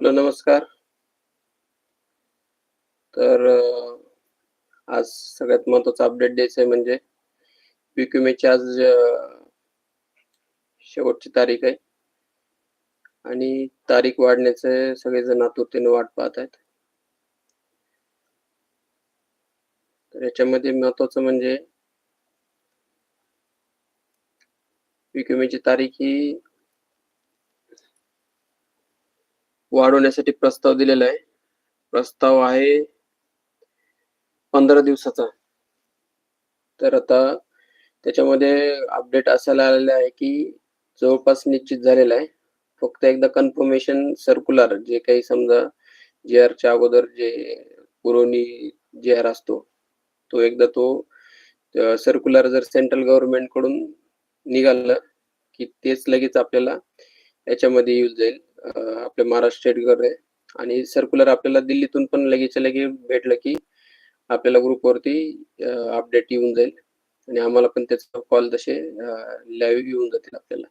Hello नमस्कार. तर आज सगळ्यात महत्त्वाचा अपडेट द्यायचा आहे म्हणजे पीक्यूमेची आज शेवटची तारीख आहे. आणि तारीख वाढण्याचे सगळेजण आतुरतेने वाट पाहत आहेत. तर याच्यामध्ये महत्वाचं म्हणजे पीक्यूमेची तारीख ही वाढवण्यासाठी प्रस्ताव दिलेला आहे. प्रस्ताव आहे पंधरा दिवसाचा. तर आता त्याच्यामध्ये अपडेट असायला आलेला आहे की जवळपास निश्चित झालेला आहे. फक्त एकदा कन्फर्मेशन सर्क्युलर जे काही समजा जे आरच्या अगोदर जे पुरवणी जे आर असतो तो एकदा तो सर्क्युलर जर सेंट्रल गव्हर्नमेंटकडून निघालं की तेच लगेच आपल्याला याच्यामध्ये यूज जाईल. आपल्या महाराष्ट्र स्टेटकडे आणि सर्क्युलर आपल्याला दिल्लीतून पण लगेच लगे भेटलं की आपल्याला ग्रुपवरती अपडेट येऊन जाईल. आणि आम्हाला पण त्याचा कॉल तसे लाईव्ह येऊन जातील आपल्याला.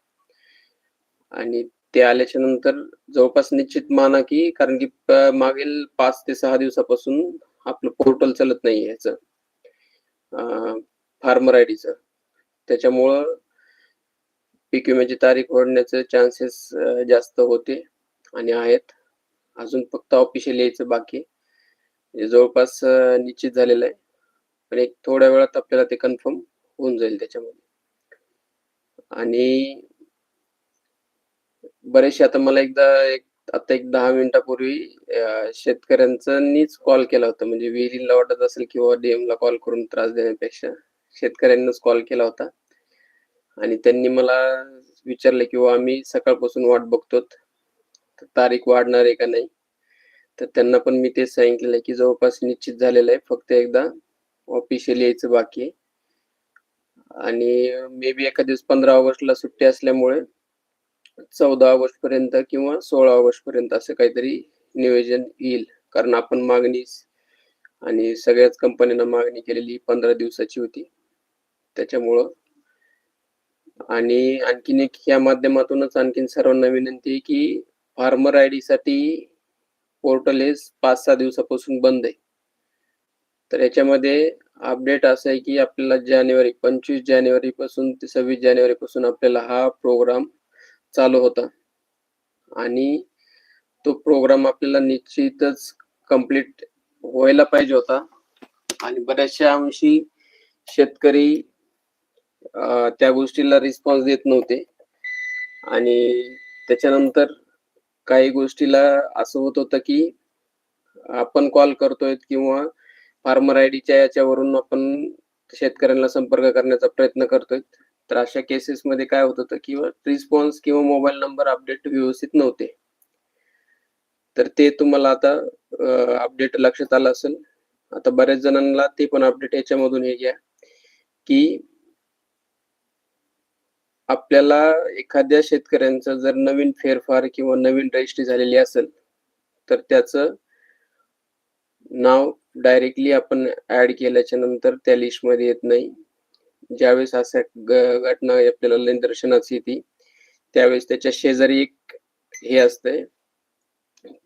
आणि ते आल्याच्यानंतर जवळपास निश्चित माना की कारण की मागील पाच ते सहा दिवसापासून आपलं पोर्टल चालत नाही याच. फार्मर आय डीचं त्याच्यामुळं पीक विम्याची म्हणजे तारीख ओढण्याचे चान्सेस जास्त होते आणि आहेत. अजून फक्त ऑफिशियल यायचं बाकी. म्हणजे जवळपास निश्चित झालेलं आहे. पण एक थोड्या वेळात आपल्याला ते कन्फर्म होऊन जाईल त्याच्यामध्ये. आणि बरेचसे आता मला एकदा एक आता एक दहा मिनिटापूर्वी शेतकऱ्यांचानीच कॉल केला होता. म्हणजे विहिरीला वाटत असेल किंवा डीएम ला कॉल करून त्रास देण्यापेक्षा शेतकऱ्यांनाच कॉल केला होता. आणि त्यांनी मला विचारलं की आम्ही सकाळपासून वाट बघतो तारीख वाढणार आहे का नाही? तर त्यांना पण मी तेच सांगितलेलं आहे की जवळपास निश्चित झालेलं आहे. फक्त एकदा ऑफिशियल यायचं बाकी आहे. आणि मे बी एका दिवस पंधरा ऑगस्टला सुट्टी असल्यामुळे चौदा ऑगस्ट पर्यंत किंवा सोळा ऑगस्ट पर्यंत असं काहीतरी नियोजन येईल. कारण आपण मागणी आणि सगळ्याच कंपन्यांना मागणी केलेली पंधरा दिवसाची होती. त्याच्यामुळं आणि आणखीन एक या माध्यमातूनच आणखीन सर्वांना विनंती आहे की फार्मर आय डी साठी पोर्टल हे पाच सहा दिवसापासून बंद आहे. तर याच्यामध्ये अपडेट असं आहे की आपल्याला जानेवारी पंचवीस जानेवारी पासून ते सव्वीस जानेवारी पासून आपल्याला हा प्रोग्राम चालू होता. आणि तो प्रोग्राम आपल्याला निश्चितच कंप्लीट व्हायला पाहिजे होता. आणि बऱ्याचशा अंशी शेतकरी त्या गोष्टीला रिस्पॉन्स देत नव्हते. आणि त्याच्यानंतर काही गोष्टीला असं होत होतं की आपण कॉल करतोय किंवा फार्मर आय डीच्या याच्यावरून आपण शेतकऱ्यांना संपर्क करण्याचा प्रयत्न करतोय. तर अशा केसेस मध्ये काय होत होतं किंवा रिस्पॉन्स किंवा मोबाईल नंबर अपडेट व्यवस्थित नव्हते. तर ते तुम्हाला आता अपडेट लक्षात आलं असेल. आता बऱ्याच जणांना ते पण अपडेट याच्यामधून हे घ्या की आपल्याला एखाद्या शेतकऱ्यांचं जर नवीन फेरफार किंवा नवीन रजिस्ट्री झालेली असेल तर त्याचं नाव डायरेक्टली आपण ऍड केल्याच्यानंतर त्या लिस्टमध्ये येत नाही. ज्यावेळेस अशा घटना आपल्याला निदर्शनास येते त्यावेळेस त्याच्या शेजारी एक हे असतंय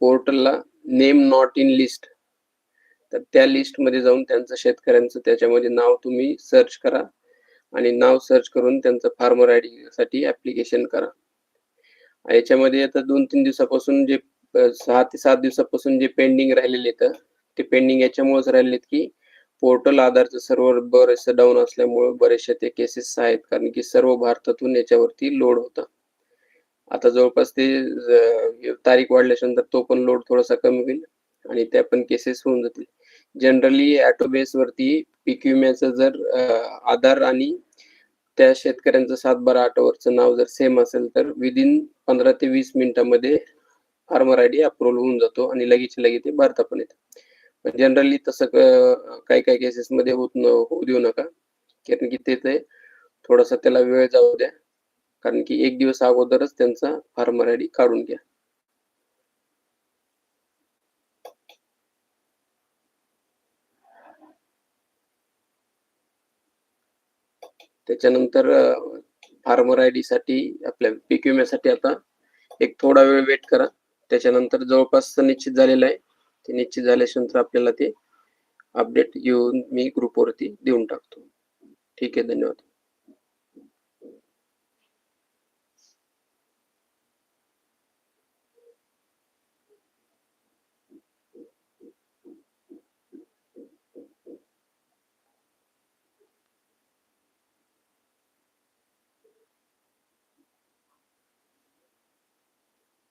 पोर्टलला नेम नॉट इन लिस्ट तर त्या लिस्टमध्ये जाऊन त्यांचं शेतकऱ्यांचं त्याच्यामध्ये नाव तुम्ही सर्च करा. आणि नाव सर्च करून त्यांचं फार्मर आय डी साठी ऍप्लिकेशन करा. याच्यामध्ये आता दोन तीन दिवसापासून जे सहा ते सात दिवसापासून जे पेंडिंग राहिलेले आहेत ते पेंडिंग याच्यामुळेच राहिलेत की पोर्टल आधारचं सर्व्हर बरेचसे डाऊन असल्यामुळे बरेचसे ते केसेस आहेत. कारण की सर्व भारतातून याच्यावरती लोड होता. आता जवळपास ते तारीख वाढल्याच्यानंतर तो पण लोड थोडासा कमी होईल आणि त्या पण केसेस होऊन जातील. जनरली ऑटो बेस वरती पीक विम्याचं जर आधार आणि त्या शेतकऱ्यांचं सात बारा आठ नाव जर सेम असेल तर विदिन पंधरा ते वीस मिनिटामध्ये फार्मर आय डी अप्रुव्हल होऊन जातो आणि लगेच लगेच ते भरता पण येतं. पण जनरली तसं काही काही केसेस मध्ये होत न होऊ देऊ नका. कारण की ते ते थोडासा त्याला वेळ जाऊ द्या. कारण की एक दिवस अगोदरच त्यांचा फार्मर आय डी काढून घ्या. त्याच्यानंतर फार्मर आय डी साठी आपल्या पीक विम्यासाठी आता एक थोडा वेळ वेट करा. त्याच्यानंतर जवळपास निश्चित झालेलं आहे. ते निश्चित झाल्याच्यानंतर आपल्याला ते अपडेट येऊन मी ग्रुपवरती देऊन टाकतो. ठीक आहे धन्यवाद.